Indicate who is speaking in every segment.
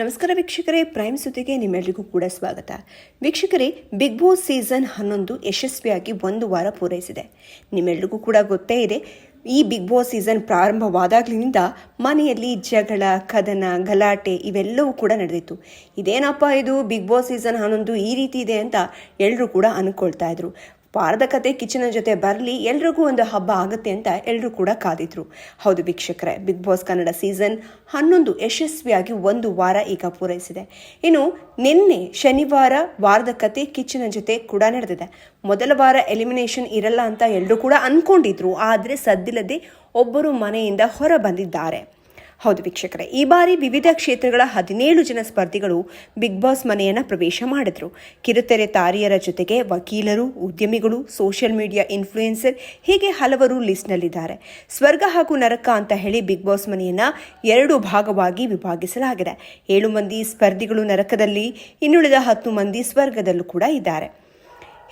Speaker 1: ನಮಸ್ಕಾರ ವೀಕ್ಷಕರೇ, ಪ್ರೈಮ್ ಸುದ್ದಿಗೆ ನಿಮ್ಮೆಲ್ಲರಿಗೂ ಕೂಡ ಸ್ವಾಗತ. ವೀಕ್ಷಕರೇ, ಬಿಗ್ ಬಾಸ್ ಸೀಸನ್ ಹನ್ನೊಂದು ಯಶಸ್ವಿಯಾಗಿ ಒಂದು ವಾರ ಪೂರೈಸಿದೆ. ನಿಮ್ಮೆಲ್ಲರಿಗೂ ಕೂಡ ಗೊತ್ತೇ ಇದೆ, ಈ ಬಿಗ್ ಬಾಸ್ ಸೀಸನ್ ಪ್ರಾರಂಭವಾದಾಗ್ಲಿನಿಂದ ಮನೆಯಲ್ಲಿ ಜಗಳ, ಕದನ, ಗಲಾಟೆ ಇವೆಲ್ಲವೂ ಕೂಡ ನಡೆದಿತ್ತು. ಇದೇನಪ್ಪ ಇದು, ಬಿಗ್ ಬಾಸ್ ಸೀಸನ್ ಹನ್ನೊಂದು ಈ ರೀತಿ ಇದೆ ಅಂತ ಎಲ್ಲರೂ ಕೂಡ ಅನ್ಕೊಳ್ತಾ ಇದ್ರು. ವಾರದ ಕತೆ ಕಿಚನ ಜೊತೆ ಬರಲಿ, ಎಲ್ರಿಗೂ ಒಂದು ಹಬ್ಬ ಆಗುತ್ತೆ ಅಂತ ಎಲ್ಲರೂ ಕೂಡ ಕಾದಿದ್ರು. ಹೌದು ವೀಕ್ಷಕರೇ, ಬಿಗ್ ಬಾಸ್ ಕನ್ನಡ ಸೀಸನ್ ಹನ್ನೊಂದು ಯಶಸ್ವಿಯಾಗಿ ಒಂದು ವಾರ ಈಗ ಪೂರೈಸಿದೆ. ಇನ್ನು ನಿನ್ನೆ ಶನಿವಾರ ವಾರದ ಕತೆ ಕಿಚನ ಜೊತೆ ಕೂಡ ನಡೆದಿದೆ. ಮೊದಲ ವಾರ ಎಲಿಮಿನೇಷನ್ ಇರಲ್ಲ ಅಂತ ಎಲ್ಲರೂ ಕೂಡ ಅಂದ್ಕೊಂಡಿದ್ರು ಆದರೆ ಸದ್ದಿಲ್ಲದೆ ಒಬ್ಬರು ಮನೆಯಿಂದ ಹೊರ ಬಂದಿದ್ದಾರೆ. ಹೌದು ವೀಕ್ಷಕರೇ, ಈ ಬಾರಿ ವಿವಿಧ ಕ್ಷೇತ್ರಗಳ ಹದಿನೇಳು ಜನ ಸ್ಪರ್ಧಿಗಳು ಬಿಗ್ ಬಾಸ್ ಮನೆಯನ್ನು ಪ್ರವೇಶ ಮಾಡಿದರು. ಕಿರುತೆರೆ ತಾರಿಯರ ಜೊತೆಗೆ ವಕೀಲರು, ಉದ್ಯಮಿಗಳು ಸೋಷಿಯಲ್ ಮೀಡಿಯಾ ಇನ್ಫ್ಲೂಯೆನ್ಸರ್ ಹೀಗೆ ಹಲವರು ಲಿಸ್ಟ್ನಲ್ಲಿದ್ದಾರೆ ಸ್ವರ್ಗ ಹಾಗೂ ನರಕ ಅಂತ ಹೇಳಿ ಬಿಗ್ ಬಾಸ್ ಮನೆಯನ್ನು ಎರಡು ಭಾಗವಾಗಿ ವಿಭಾಗಿಸಲಾಗಿದೆ. ಏಳು ಮಂದಿ ಸ್ಪರ್ಧಿಗಳು ನರಕದಲ್ಲಿ, ಇನ್ನುಳಿದ ಹತ್ತು ಮಂದಿ ಸ್ವರ್ಗದಲ್ಲೂ ಕೂಡ ಇದ್ದಾರೆ.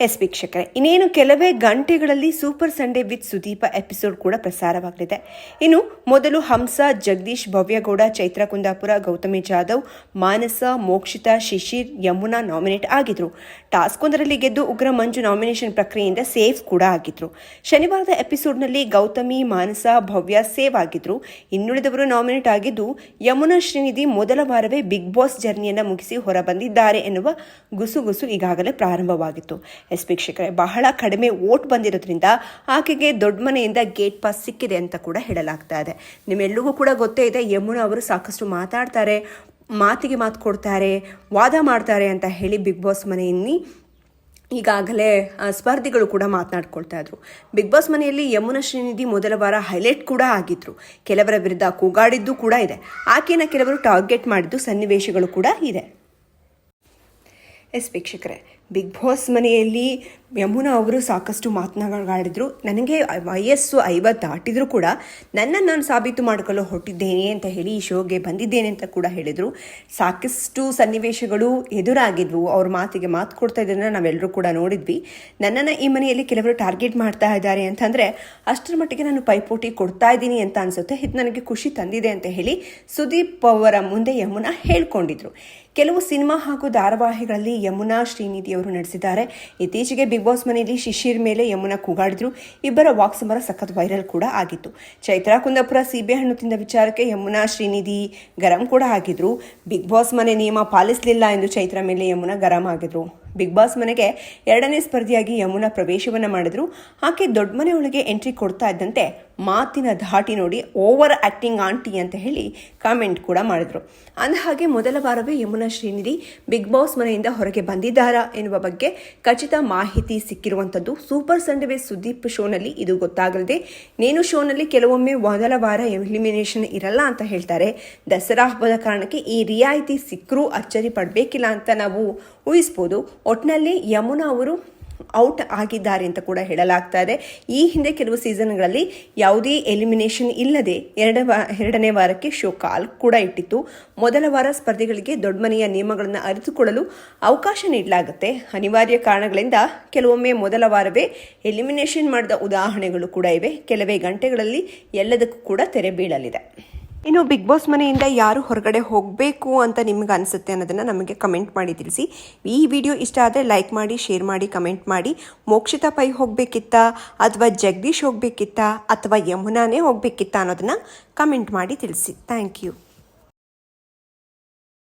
Speaker 1: ಎಸ್ ವೀಕ್ಷಕರೇ, ಇನ್ನೇನು ಕೆಲವೇ ಗಂಟೆಗಳಲ್ಲಿ super Sunday with Sudeepa episode ಕೂಡ ಪ್ರಸಾರವಾಗಲಿದೆ. ಇನ್ನು ಮೊದಲು ಹಂಸ, ಜಗದೀಶ್, ಭವ್ಯಗೌಡ, ಚೈತ್ರ ಕುಂದಾಪುರ, ಗೌತಮಿ ಜಾಧವ್, ಮಾನಸ, ಮೋಕ್ಷಿತಾ, ಶಿಶಿರ್, ಯಮುನಾ ನಾಮಿನೇಟ್ ಆಗಿದ್ರು. ಟಾಸ್ಕ್ ಒಂದರಲ್ಲಿ ಗೆದ್ದು ಉಗ್ರ ಮಂಜು ನಾಮಿನೇಷನ್ ಪ್ರಕ್ರಿಯೆಯಿಂದ ಸೇಫ್ ಕೂಡ ಆಗಿದ್ರು. ಶನಿವಾರದ ಎಪಿಸೋಡ್ನಲ್ಲಿ ಗೌತಮಿ, ಮಾನಸ, ಭವ್ಯ ಸೇವ್ ಆಗಿದ್ರು. ಇನ್ನುಳಿದವರು ನಾಮಿನೇಟ್ ಆಗಿದ್ದು, ಯಮುನಾ ಶ್ರೀನಿಧಿ ಮೊದಲ ವಾರವೇ ಬಿಗ್ ಬಾಸ್ ಜರ್ನಿಯನ್ನು ಮುಗಿಸಿ ಹೊರಬಂದಿದ್ದಾರೆ ಎನ್ನುವ ಗುಸುಗುಸು ಈಗಾಗಲೇ ಪ್ರಾರಂಭವಾಗಿತ್ತು. ಎಸ್ ವೀಕ್ಷಕರೇ, ಬಹಳ ಕಡಿಮೆ ಓಟ್ ಬಂದಿರೋದ್ರಿಂದ ಆಕೆಗೆ ದೊಡ್ಡ ಮನೆಯಿಂದ ಗೇಟ್ ಪಾಸ್ ಸಿಕ್ಕಿದೆ ಅಂತ ಕೂಡ ಹೇಳಲಾಗ್ತಾ ಇದೆ. ನಿಮ್ಮೆಲ್ಲರಿಗೂ ಕೂಡ ಗೊತ್ತೇ ಇದೆ, ಯಮುನಾ ಅವರು ಸಾಕಷ್ಟು ಮಾತಾಡ್ತಾರೆ, ಮಾತಿಗೆ ಮಾತು ಕೊಡ್ತಾರೆ, ವಾದ ಮಾಡ್ತಾರೆ ಅಂತ ಹೇಳಿ ಬಿಗ್ ಬಾಸ್ ಮನೆಯಲ್ಲಿ ಈಗಾಗಲೇ ಸ್ಪರ್ಧಿಗಳು ಕೂಡ ಮಾತನಾಡ್ಕೊಳ್ತಾ ಇದ್ರು. ಬಿಗ್ ಬಾಸ್ ಮನೆಯಲ್ಲಿ ಯಮುನಾ ಶ್ರೀನಿಧಿ ಮೊದಲ ವಾರ ಹೈಲೈಟ್ ಕೂಡ ಆಗಿದ್ರು. ಕೆಲವರ ವಿರುದ್ಧ ಕೂಗಾಡಿದ್ದು ಕೂಡ ಇದೆ. ಆಕೆನ ಕೆಲವರು ಟಾರ್ಗೆಟ್ ಮಾಡಿದ್ದು ಸನ್ನಿವೇಶಗಳು ಕೂಡ ಇದೆ. ಎಸ್ ವೀಕ್ಷಕರೇ ಬಿಗ್ ಬಾಸ್ ಮನೆಯಲ್ಲಿ ಯಮುನಾ ಅವರು ಸಾಕಷ್ಟು ಮಾತನಾಡಿದ್ರು ನನಗೆ ವಯಸ್ಸು ಐವತ್ತು ದಾಟಿದ್ರು ಕೂಡ ನನ್ನನ್ನು ನಾನು ಸಾಬೀತು ಮಾಡಿಕೊಳ್ಳಲು ಹೊಟ್ಟಿದ್ದೇನೆ ಅಂತ ಹೇಳಿ ಈ ಶೋಗೆ ಬಂದಿದ್ದೇನೆ ಅಂತ ಕೂಡ ಹೇಳಿದರು. ಸಾಕಷ್ಟು ಸನ್ನಿವೇಶಗಳು ಎದುರಾಗಿದ್ವು. ಅವ್ರ ಮಾತಿಗೆ ಮಾತು ಕೊಡ್ತಾ ಇದ್ದನ್ನು ನಾವೆಲ್ಲರೂ ಕೂಡ ನೋಡಿದ್ವಿ. ನನ್ನನ್ನು ಈ ಮನೆಯಲ್ಲಿ ಕೆಲವರು ಟಾರ್ಗೆಟ್ ಮಾಡ್ತಾ ಇದ್ದಾರೆ ಅಂತಂದರೆ ಅಷ್ಟರ ಮಟ್ಟಿಗೆ ನಾನು ಪೈಪೋಟಿ ಕೊಡ್ತಾ ಇದ್ದೀನಿ ಅಂತ ಅನಿಸುತ್ತೆ. ಇದು ನನಗೆ ಖುಷಿ ತಂದಿದೆ ಅಂತ ಹೇಳಿ ಸುದೀಪ್ ಅವರ ಮುಂದೆ ಯಮುನಾ ಹೇಳ್ಕೊಂಡಿದ್ರು. ಕೆಲವು ಸಿನಿಮಾ ಹಾಗೂ ಧಾರಾವಾಹಿಗಳಲ್ಲಿ ಯಮುನಾ ಶ್ರೀನಿಧಿ ಅವರು ನಡೆಸಿದ್ದಾರೆ. ಇತ್ತೀಚೆಗೆ ಬಿಗ್ ಬಾಸ್ ಮನೆಯಲ್ಲಿ ಶಿಶಿರ್ ಮೇಲೆ ಯಮುನಾ ಕೂಗಾಡಿದ್ರು. ಇಬ್ಬರ ವಾಕ್ಸಮರ ಸಖತ್ ವೈರಲ್ ಕೂಡ ಆಗಿತ್ತು. ಚೈತ್ರಾ ಕುಂದಾಪುರ ಹಣ್ಣು ತಿಂದ ವಿಚಾರಕ್ಕೆ ಯಮುನಾ ಶ್ರೀನಿಧಿ ಗರಂ ಕೂಡ ಆಗಿದ್ರು. ಬಿಗ್ ಬಾಸ್ ಮನೆ ನಿಯಮ ಪಾಲಿಸಲಿಲ್ಲ ಎಂದು ಚೈತ್ರಾ ಮೇಲೆ ಯಮುನಾ ಗರಂ ಆಗಿದ್ರು. ಬಿಗ್ ಬಾಸ್ ಮನೆಗೆ ಎರಡನೇ ಸ್ಪರ್ಧಿಯಾಗಿ ಯಮುನಾ ಪ್ರವೇಶವನ್ನ ಮಾಡಿದ್ರು. ಆಕೆ ದೊಡ್ಡ ಮನೆಯೊಳಗೆ ಎಂಟ್ರಿ ಕೊಡ್ತಾ ಇದ್ದಂತೆ ಮಾತಿನ ಧಾಟಿ ನೋಡಿ ಓವರ್ ಆಕ್ಟಿಂಗ್ ಆಂಟಿ ಅಂತ ಹೇಳಿ ಕಾಮೆಂಟ್ ಕೂಡ ಮಾಡಿದ್ರು. ಅಂದಹಾಗೆ ಮೊದಲ ವಾರವೇ ಯಮುನಾ ಶ್ರೀನಿಧಿ ಬಿಗ್ ಬಾಸ್ ಮನೆಯಿಂದ ಹೊರಗೆ ಬಂದಿದ್ದಾರಾ ಎನ್ನುವ ಬಗ್ಗೆ ಖಚಿತ ಮಾಹಿತಿ ಸಿಕ್ಕಿರುವಂಥದ್ದು. ಸೂಪರ್ ಸಂಡೇ ಸುದೀಪ್ ಶೋನಲ್ಲಿ ಇದು ಗೊತ್ತಾಗಲಿದೆ. ನೇನು ಶೋನಲ್ಲಿ ಕೆಲವೊಮ್ಮೆ ಮೊದಲ ವಾರ ಎಲಿಮಿನೇಷನ್ ಇರಲ್ಲ ಅಂತ ಹೇಳ್ತಾರೆ. ದಸರಾ ಹಬ್ಬದ ಕಾರಣಕ್ಕೆ ಈ ರಿಯಾಯಿತಿ ಸಿಕ್ಕರೂ ಅಚ್ಚರಿ ಪಡಬೇಕಿಲ್ಲ ಅಂತ ನಾವು ಊಹಿಸ್ಬೋದು. ಒಟ್ಟಿನಲ್ಲಿ ಯಮುನಾ ಅವರು ಔಟ್ ಆಗಿದ್ದಾರೆ ಅಂತ ಕೂಡ ಹೇಳಲಾಗ್ತಾ ಇದೆ. ಈ ಹಿಂದೆ ಕೆಲವು ಸೀಸನ್ಗಳಲ್ಲಿ ಯಾವುದೇ ಎಲಿಮಿನೇಷನ್ ಇಲ್ಲದೆ ಎರಡ ಎರಡನೇ ವಾರಕ್ಕೆ ಶೋ ಕಾಲ್ ಕೂಡ ಇಟ್ಟಿತ್ತು. ಮೊದಲ ವಾರ ಸ್ಪರ್ಧಿಗಳಿಗೆ ದೊಡ್ಡ ಮನೆಯ ನಿಯಮಗಳನ್ನು ಅರಿತುಕೊಳ್ಳಲು ಅವಕಾಶ ನೀಡಲಾಗುತ್ತೆ. ಅನಿವಾರ್ಯ ಕಾರಣಗಳಿಂದ ಕೆಲವೊಮ್ಮೆ ಮೊದಲ ವಾರವೇ ಎಲಿಮಿನೇಷನ್ ಮಾಡಿದ ಉದಾಹರಣೆಗಳು ಕೂಡ ಇವೆ. ಕೆಲವೇ ಗಂಟೆಗಳಲ್ಲಿ ಎಲ್ಲದಕ್ಕೂ ಕೂಡ ತೆರೆ ಬೀಳಲಿದೆ. ಇನ್ನು ಬಿಗ್ ಬಾಸ್ ಮನೆಯಿಂದ ಯಾರು ಹೊರಗಡೆ ಹೋಗಬೇಕು ಅಂತ ನಿಮ್ಗೆ ಅನಿಸುತ್ತೆ ಅನ್ನೋದನ್ನು ನಮಗೆ ಕಮೆಂಟ್ ಮಾಡಿ ತಿಳಿಸಿ. ಈ ವಿಡಿಯೋ ಇಷ್ಟ ಆದರೆ ಲೈಕ್ ಮಾಡಿ ಶೇರ್ ಮಾಡಿ ಕಮೆಂಟ್ ಮಾಡಿ. ಮೋಕ್ಷಿತಾ ಪೈ ಹೋಗಬೇಕಿತ್ತಾ ಅಥವಾ ಜಗದೀಶ್ ಹೋಗಬೇಕಿತ್ತಾ ಅಥವಾ ಯಮುನಾನೇ ಹೋಗಬೇಕಿತ್ತಾ ಅನ್ನೋದನ್ನು ಕಮೆಂಟ್ ಮಾಡಿ ತಿಳಿಸಿ. Thank you